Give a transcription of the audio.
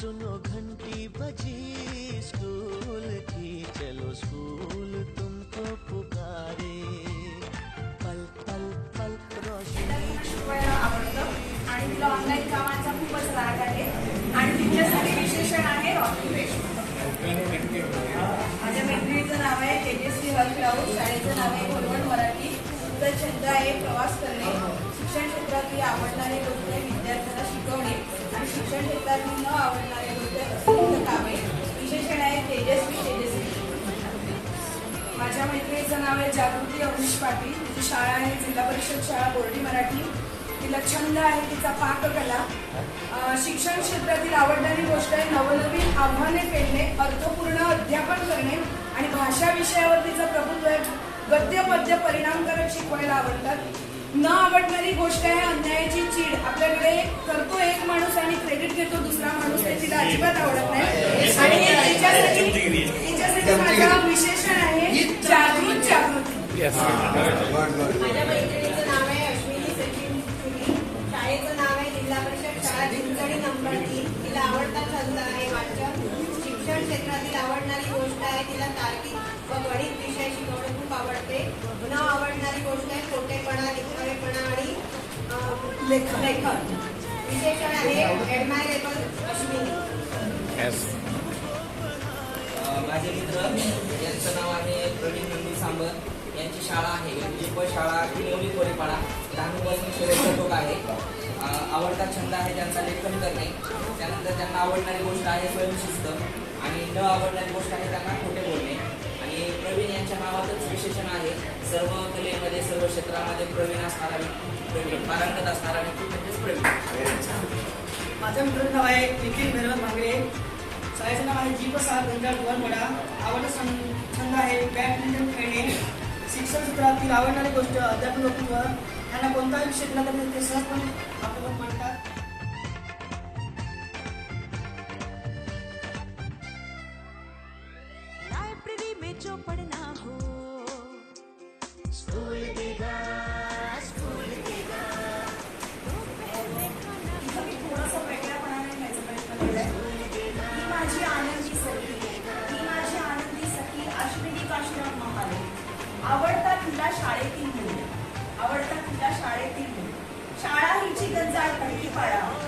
सुनो घंटी बजी स्कूल की चलो स्कूल तुमको पुकारे। पल पल पल रोशनी। आहे. आणि तिच्यासाठी विशेषण शाळेचं नाव आहे छंद आहे प्रवास करणे शिक्षण क्षेत्रातली आवडणारे गोष्ट विद्यार्थ्यांना शिकवणे आणि शिक्षण क्षेत्रातली न आवडणारे गोष्ट कामे. विशेषण आहे तेजस्वी तेजस्वी. माझ्या मैत्रिणीचं नाव आहे जागृती अवनीश पाटील. तिची शाळा आहे जिल्हा परिषद शाळा बोर्डी मराठी. तिला छंद आहे तिचा पाककला. शिक्षण क्षेत्रातील आवडणारी गोष्ट आहे नवनवीन आव्हाने पेलणे अर्थपूर्ण अध्यापन करणे आणि भाषा विषयावर तिचं प्रभुत्व आहे. गद्य पद्य परिणामकारक शिकवायला आवडतात. न आवडणारी गोष्ट आहे अन्यायाची चीड. आपल्याकडे करतो एक माणूस आणि क्रेडिट घेतो दुसरा माणूस ते तिला अजिबात आवडत नाही. आणि तिच्यासाठी तिच्यासाठी माझा विशेषण आहे जागृत जागृती. क्षेत्रातील आवडणारी गोष्ट आहे तिला तार्किक व गणित विषय शिकवणे खूप आवडते. न आवडणारी गोष्ट आहे खोटेपणा लिखावेपणा आणि लेखन. लेखन. विशेषण आहे ॲडमायरेबल अश्विनी माझे मित्र यांचं नाव आहे प्रवीण नंदी सांबर. यांची शाळा आहे लिप शाळा किनवली कोरेपाडा धानुबाई शिरेचा टोक आहे. आवडता छंद आहे त्यांचा लेखन करणे. त्यानंतर त्यांना आवडणारी गोष्ट आहे स्वयंशिस्त. आणि न आवडणारी गोष्ट आहे त्यांना खोटे बोलणे. आणि प्रवीण यांच्या नावातच विशेषण आहे सर्व कलेमध्ये सर्व क्षेत्रामध्ये प्रवीण असणारा प्रवीण पारंगत असणारा व्यक्ती म्हणजेच प्रवीण. माझं मित्राचं नाव आहे निखिल भैरव भांगरे शाळेचं नाव आहे जीव प्रसाद गंजाळ गोवनपाडा आवडता छंद आहे बॅडमिंटन खेळणे. शिक्षण क्षेत्रातील आवडणारी गोष्ट अध्यापन वक्तृत्व त्यांना कोणताही विषय दिला तरी ते सहजपणे आपल्याला घ्यायचा ही माझी आनंदी सखी. ही माझी आनंदी सखी अश्विनी काशीराम महाले. आवडता तिला शाळेतील मुले. आवडता तिला शाळेतील मुले. शाळा हिची गंजाळ पाडा